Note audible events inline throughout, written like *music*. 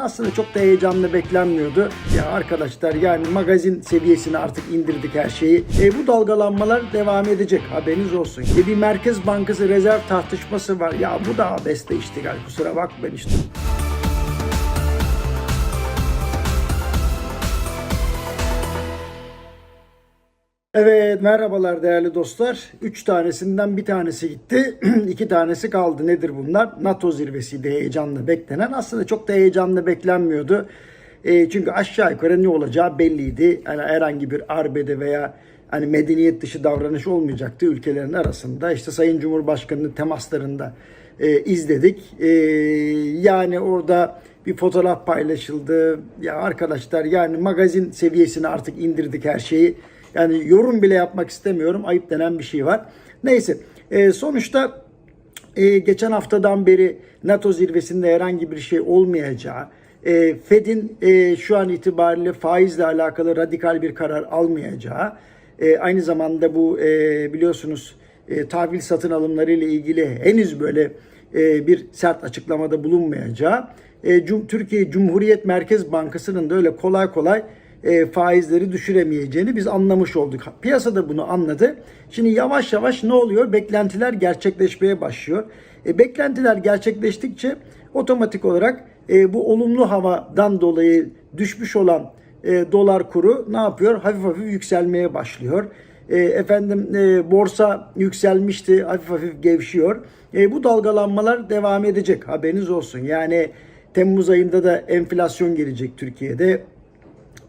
Aslında çok da heyecanlı beklenmiyordu. Ya arkadaşlar yani magazin seviyesine artık indirdik her şeyi. E, bu dalgalanmalar devam edecek haberiniz olsun. E, bir Merkez Bankası rezerv tartışması var. Ya bu da abeste iştigal kusura bakmayın işte. Evet merhabalar değerli dostlar. Üç tanesinden bir tanesi gitti. *clears throat* iki tanesi kaldı. Nedir bunlar? NATO zirvesiydi heyecanla beklenen. Aslında çok da heyecanla beklenmiyordu. E, çünkü aşağı yukarı ne olacağı belliydi. Yani herhangi bir arbede veya hani medeniyet dışı davranış olmayacaktı ülkelerin arasında. İşte Sayın Cumhurbaşkanı'nın temaslarında e, izledik. E, yani orada bir fotoğraf paylaşıldı. Ya arkadaşlar yani magazin seviyesine artık indirdik her şeyi. Yani yorum bile yapmak istemiyorum. Ayıp denen bir şey var. Neyse e, sonuçta e, geçen haftadan beri NATO zirvesinde herhangi bir şey olmayacağı, e, Fed'in e, şu an itibariyle faizle alakalı radikal bir karar almayacağı, e, aynı zamanda bu e, biliyorsunuz e, tahvil satın alımları ile ilgili henüz böyle e, bir sert açıklamada bulunmayacağı, e, Cum- Türkiye Cumhuriyet Merkez Bankası'nın da öyle kolay kolay e, faizleri düşüremeyeceğini biz anlamış olduk. Piyasa da bunu anladı. Şimdi yavaş yavaş ne oluyor? Beklentiler gerçekleşmeye başlıyor. E, beklentiler gerçekleştikçe otomatik olarak e, bu olumlu havadan dolayı düşmüş olan e, dolar kuru ne yapıyor? Hafif hafif yükselmeye başlıyor. E, efendim e, borsa yükselmişti, hafif hafif gevşiyor. E, bu dalgalanmalar devam edecek. Haberiniz olsun. Yani Temmuz ayında da enflasyon gelecek Türkiye'de.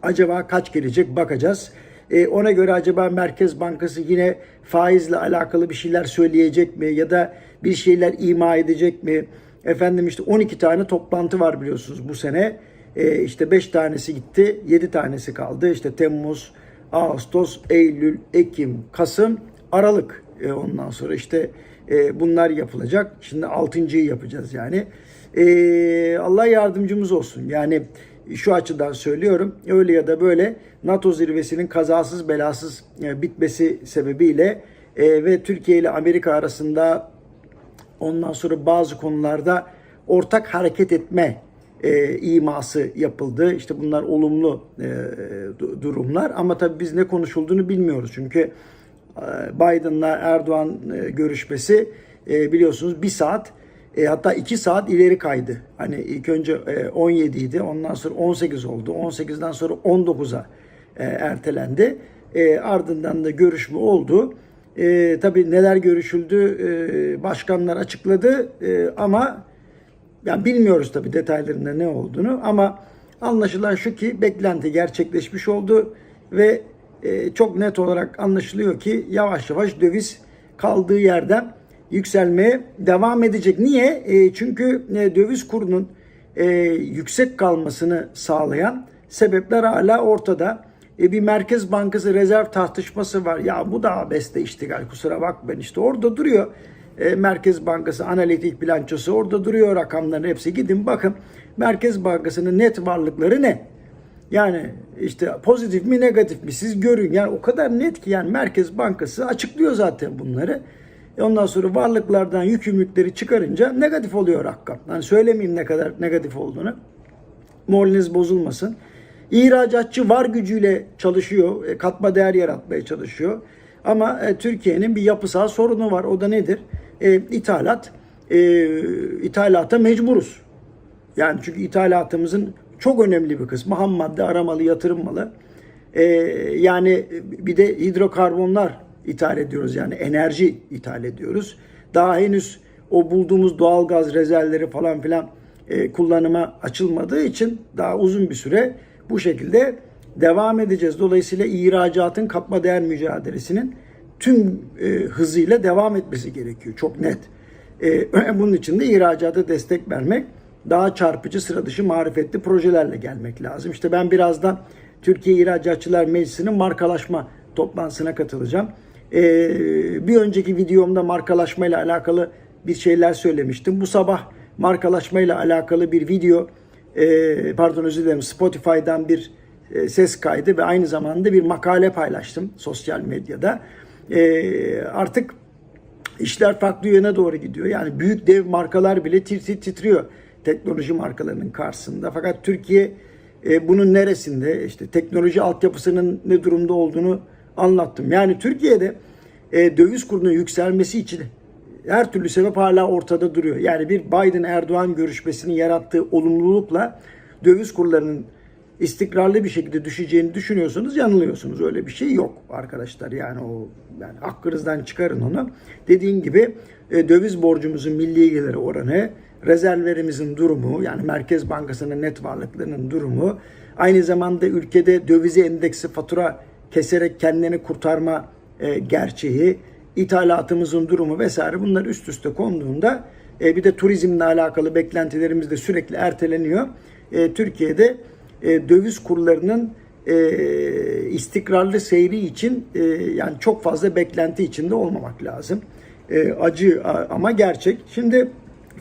Acaba kaç gelecek bakacağız. E, ona göre acaba Merkez Bankası yine faizle alakalı bir şeyler söyleyecek mi ya da bir şeyler ima edecek mi? Efendim işte 12 tane toplantı var biliyorsunuz bu sene. E, işte 5 tanesi gitti, 7 tanesi kaldı. İşte Temmuz, Ağustos, Eylül, Ekim, Kasım, Aralık. E, ondan sonra işte e, bunlar yapılacak. Şimdi 6.yı yapacağız yani. E, Allah yardımcımız olsun. Yani şu açıdan söylüyorum. Öyle ya da böyle NATO zirvesinin kazasız belasız e, bitmesi sebebiyle e, ve Türkiye ile Amerika arasında ondan sonra bazı konularda ortak hareket etme e, iması yapıldı. İşte bunlar olumlu e, du- durumlar ama tabii biz ne konuşulduğunu bilmiyoruz. Çünkü e, Biden'la Erdoğan e, görüşmesi e, biliyorsunuz bir saat e, hatta 2 saat ileri kaydı. Hani ilk önce e, 17 idi ondan sonra 18 oldu. 18'den sonra 19'a e, ertelendi. E, ardından da görüşme oldu. E, tabii neler görüşüldü e, başkanlar açıkladı e, ama yani bilmiyoruz tabii detaylarında ne olduğunu ama anlaşılan şu ki beklenti gerçekleşmiş oldu ve e, çok net olarak anlaşılıyor ki yavaş yavaş döviz kaldığı yerden yükselmeye devam edecek. Niye? E, çünkü e, döviz kurunun e, yüksek kalmasını sağlayan sebepler hala ortada. E, bir Merkez Bankası rezerv tartışması var. Ya bu da abeste iştigal kusura bakmayın işte orada duruyor. E, Merkez Bankası analitik bilançosu orada duruyor rakamların hepsi. Gidin bakın Merkez Bankası'nın net varlıkları ne? Yani işte pozitif mi negatif mi siz görün. Yani o kadar net ki yani Merkez Bankası açıklıyor zaten bunları. E ondan sonra varlıklardan yükümlülükleri çıkarınca negatif oluyor rakam. Yani söylemeyeyim ne kadar negatif olduğunu. Moraliniz bozulmasın. İhracatçı var gücüyle çalışıyor. e, Katma değer yaratmaya çalışıyor. Ama e, Türkiye'nin bir yapısal sorunu var. O da nedir? E, ithalat. E, ithalata mecburuz. Yani çünkü ithalatımızın çok önemli bir kısmı ham madde aramalı, yatırım malı. Ee, yani bir de hidrokarbonlar ithal ediyoruz yani enerji ithal ediyoruz. Daha henüz o bulduğumuz doğal gaz rezervleri falan filan e, kullanıma açılmadığı için daha uzun bir süre bu şekilde devam edeceğiz. Dolayısıyla ihracatın katma değer mücadelesinin tüm e, hızıyla devam etmesi gerekiyor. Çok net. E, *clears throat* bunun için de ihracata destek vermek daha çarpıcı sıra dışı marifetli projelerle gelmek lazım. İşte ben birazdan Türkiye İhracatçılar Meclisi'nin markalaşma toplantısına katılacağım. Ee, bir önceki videomda markalaşma ile alakalı bir şeyler söylemiştim. Bu sabah markalaşma ile alakalı bir video, e, pardon özür dilerim Spotify'dan bir e, ses kaydı ve aynı zamanda bir makale paylaştım sosyal medyada. E, artık işler farklı yöne doğru gidiyor. Yani büyük dev markalar bile tir titriyor. teknoloji markalarının karşısında. Fakat Türkiye e, bunun neresinde işte teknoloji altyapısının ne durumda olduğunu anlattım. Yani Türkiye'de e, döviz kurunun yükselmesi için her türlü sebep hala ortada duruyor. Yani bir Biden-Erdoğan görüşmesinin yarattığı olumlulukla döviz kurlarının istikrarlı bir şekilde düşeceğini düşünüyorsanız yanılıyorsunuz. Öyle bir şey yok arkadaşlar. Yani o yani aklınızdan çıkarın onu. Dediğim gibi e, döviz borcumuzun milli geliri oranı, rezervlerimizin durumu yani Merkez Bankası'nın net varlıklarının durumu, aynı zamanda ülkede dövize endeksi fatura keserek kendini kurtarma e, gerçeği, ithalatımızın durumu vesaire bunlar üst üste konduğunda e, bir de turizmle alakalı beklentilerimiz de sürekli erteleniyor. E, Türkiye'de e, döviz kurlarının e, istikrarlı seyri için e, yani çok fazla beklenti içinde olmamak lazım. E, acı ama gerçek. Şimdi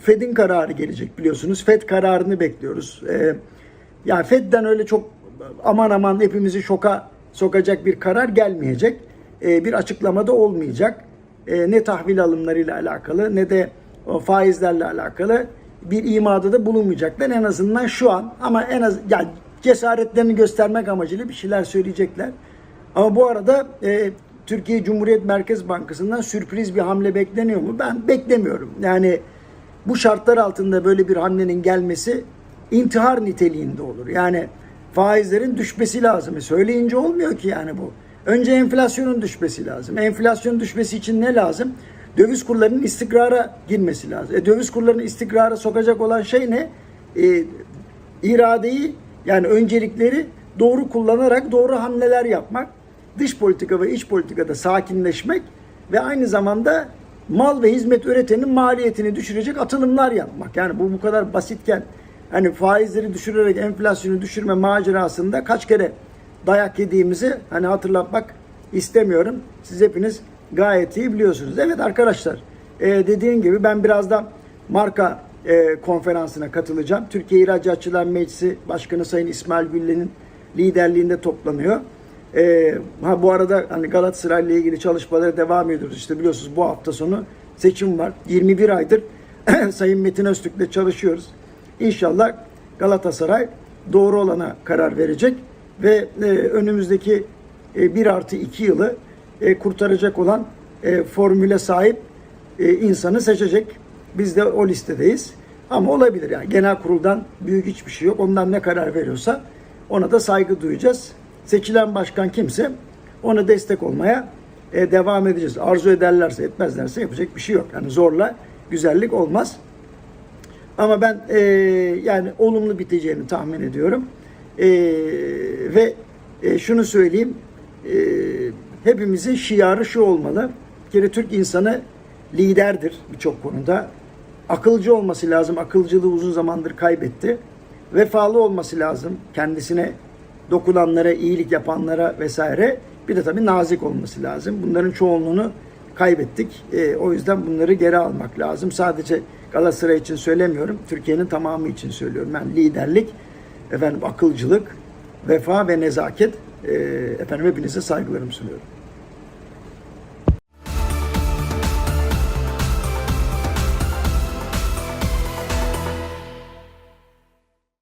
Fed'in kararı gelecek biliyorsunuz. Fed kararını bekliyoruz. E, yani Fed'den öyle çok aman aman hepimizi şoka sokacak bir karar gelmeyecek. E, bir açıklamada olmayacak. E, ne tahvil alımlarıyla alakalı ne de o faizlerle alakalı bir imada da bulunmayacaklar en azından şu an ama en az yani cesaretlerini göstermek amacıyla bir şeyler söyleyecekler. Ama bu arada e, Türkiye Cumhuriyet Merkez Bankası'ndan sürpriz bir hamle bekleniyor mu? Ben beklemiyorum. Yani bu şartlar altında böyle bir hamlenin gelmesi intihar niteliğinde olur. Yani faizlerin düşmesi lazım. E söyleyince olmuyor ki yani bu. Önce enflasyonun düşmesi lazım. Enflasyonun düşmesi için ne lazım? Döviz kurlarının istikrara girmesi lazım. E, döviz kurlarını istikrara sokacak olan şey ne? E, iradeyi yani öncelikleri doğru kullanarak doğru hamleler yapmak, dış politika ve iç politikada sakinleşmek ve aynı zamanda mal ve hizmet üretenin maliyetini düşürecek atılımlar yapmak. Yani bu bu kadar basitken hani faizleri düşürerek enflasyonu düşürme macerasında kaç kere dayak yediğimizi hani hatırlatmak istemiyorum. Siz hepiniz gayet iyi biliyorsunuz. Evet arkadaşlar e, dediğim gibi ben biraz da marka e, konferansına katılacağım. Türkiye İhracatçılar Meclisi Başkanı Sayın İsmail Güllen'in liderliğinde toplanıyor. E, ha bu arada hani Galatasaray ile ilgili çalışmalara devam ediyoruz. İşte biliyorsunuz bu hafta sonu seçim var. 21 aydır *clears throat* Sayın Metin Öztürk'le çalışıyoruz. İnşallah Galatasaray doğru olana karar verecek ve e, önümüzdeki e, 1 artı 2 yılı e, kurtaracak olan e, formüle sahip e, insanı seçecek. Biz de o listedeyiz. Ama olabilir yani genel kuruldan büyük hiçbir şey yok. Ondan ne karar veriyorsa ona da saygı duyacağız. Seçilen başkan kimse ona destek olmaya e, devam edeceğiz. Arzu ederlerse etmezlerse yapacak bir şey yok. Yani zorla güzellik olmaz. Ama ben e, yani olumlu biteceğini tahmin ediyorum. E, ve e, şunu söyleyeyim. E, hepimizin şiarı şu olmalı. Bir Türk insanı liderdir birçok konuda. Akılcı olması lazım. Akılcılığı uzun zamandır kaybetti. Vefalı olması lazım. Kendisine dokunanlara, iyilik yapanlara vesaire. Bir de tabii nazik olması lazım. Bunların çoğunluğunu kaybettik. E, o yüzden bunları geri almak lazım. Sadece Galatasaray için söylemiyorum. Türkiye'nin tamamı için söylüyorum. Ben liderlik, efendim akılcılık, vefa ve nezaket. E, efendim hepinize saygılarımı sunuyorum.